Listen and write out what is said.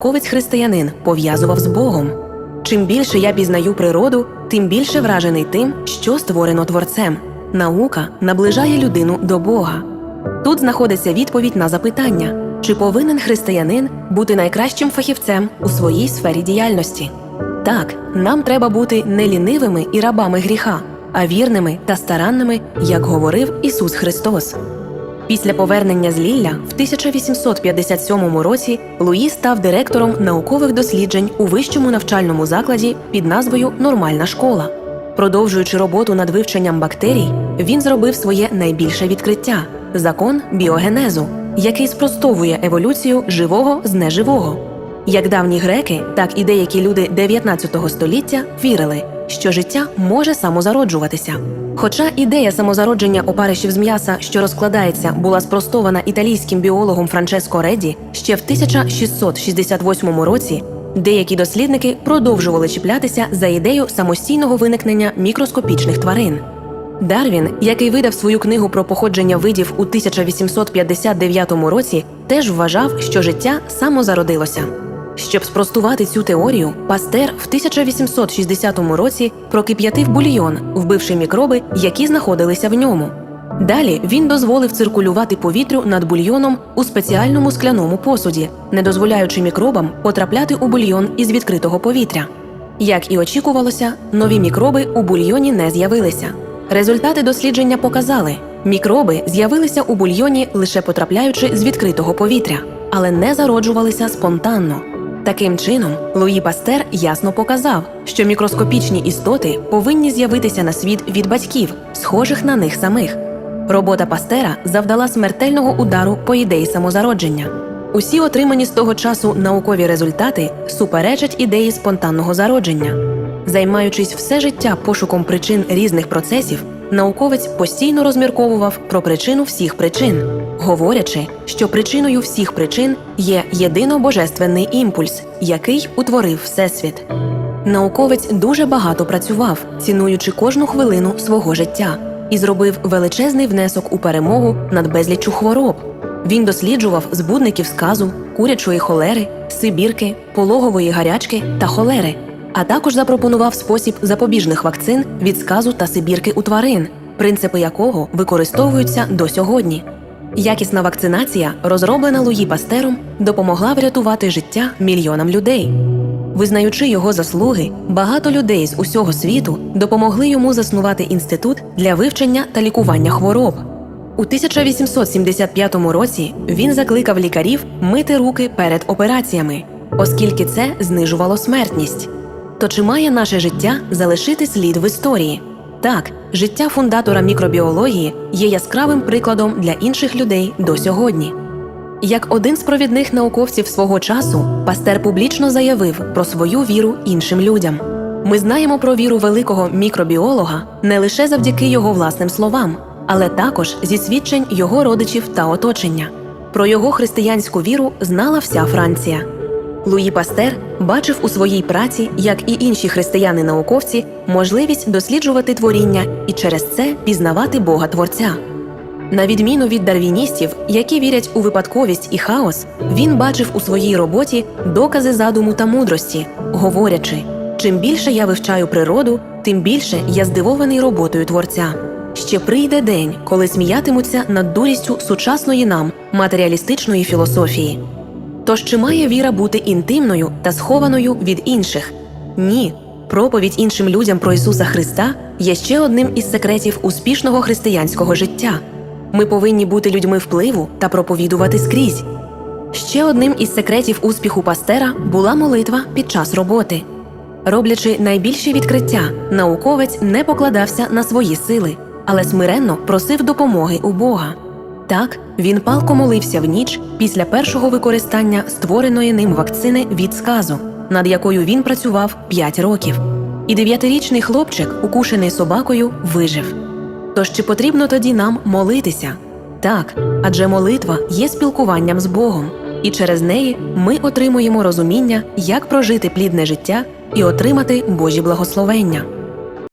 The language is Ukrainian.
Ковець християнин пов'язував з Богом. Чим більше я пізнаю природу, тим більше вражений тим, що створено творцем. Наука наближає людину до Бога. Тут знаходиться відповідь на запитання, чи повинен християнин бути найкращим фахівцем у своїй сфері діяльності. Так, нам треба бути не лінивими і рабами гріха, а вірними та старанними, як говорив Ісус Христос. Після повернення з Лілля в 1857 році Луї став директором наукових досліджень у вищому навчальному закладі під назвою Нормальна школа. Продовжуючи роботу над вивченням бактерій, він зробив своє найбільше відкриття закон біогенезу, який спростовує еволюцію живого з неживого. Як давні греки, так і деякі люди 19 століття вірили, що життя може самозароджуватися. Хоча ідея самозародження опаришів з м'яса, що розкладається, була спростована італійським біологом Франческо Редді ще в 1668 році, деякі дослідники продовжували чіплятися за ідею самостійного виникнення мікроскопічних тварин. Дарвін, який видав свою книгу про походження видів у 1859 році, теж вважав, що життя самозародилося. Щоб спростувати цю теорію, Пастер в 1860 році прокип'ятив бульйон, вбивши мікроби, які знаходилися в ньому. Далі він дозволив циркулювати повітрю над бульйоном у спеціальному скляному посуді, не дозволяючи мікробам потрапляти у бульйон із відкритого повітря. Як і очікувалося, нові мікроби у бульйоні не з'явилися. Результати дослідження показали, мікроби з'явилися у бульйоні лише потрапляючи з відкритого повітря, але не зароджувалися спонтанно. Таким чином, Луї Пастер ясно показав, що мікроскопічні істоти повинні з'явитися на світ від батьків, схожих на них самих. Робота Пастера завдала смертельного удару по ідеї самозародження. Усі отримані з того часу наукові результати суперечать ідеї спонтанного зародження. Займаючись все життя пошуком причин різних процесів, науковець постійно розмірковував про причину всіх причин, говорячи, що причиною всіх причин є єдино божественний імпульс, який утворив Всесвіт. Науковець дуже багато працював, цінуючи кожну хвилину свого життя, і зробив величезний внесок у перемогу над безліччю хвороб. Він досліджував збудників сказу, курячої холери, сибірки, пологової гарячки та холери, а також запропонував спосіб запобіжних вакцин від сказу та сибірки у тварин, принципи якого використовуються до сьогодні. Якісна вакцинація, розроблена Луї Пастером, допомогла врятувати життя мільйонам людей. Визнаючи його заслуги, багато людей з усього світу допомогли йому заснувати інститут для вивчення та лікування хвороб. У 1875 році він закликав лікарів мити руки перед операціями, оскільки це знижувало смертність. То чи має наше життя залишити слід в історії? Так, життя фундатора мікробіології є яскравим прикладом для інших людей до сьогодні. Як один з провідних науковців свого часу, Пастер публічно заявив про свою віру іншим людям. Ми знаємо про віру великого мікробіолога не лише завдяки його власним словам, але також зі свідчень його родичів та оточення. Про його християнську віру знала вся Франція. Луї Пастер бачив у своїй праці, як і інші християни-науковці, можливість досліджувати творіння і через це пізнавати Бога Творця. На відміну від дарвіністів, які вірять у випадковість і хаос, він бачив у своїй роботі докази задуму та мудрості, говорячи: чим більше я вивчаю природу, тим більше я здивований роботою творця. Ще прийде день, коли сміятимуться над дурістю сучасної нам матеріалістичної філософії. Тож чи має віра бути інтимною та схованою від інших? Ні. Проповідь іншим людям про Ісуса Христа є ще одним із секретів успішного християнського життя. Ми повинні бути людьми впливу та проповідувати скрізь. Ще одним із секретів успіху пастера була молитва під час роботи. Роблячи найбільші відкриття, науковець не покладався на свої сили, але смиренно просив допомоги у Бога. Так, він палко молився в ніч після першого використання створеної ним вакцини від сказу, над якою він працював 5 років. І дев'ятирічний хлопчик, укушений собакою, вижив. Тож чи потрібно тоді нам молитися? Так, адже молитва є спілкуванням з Богом, і через неї ми отримуємо розуміння, як прожити плідне життя і отримати Божі благословення.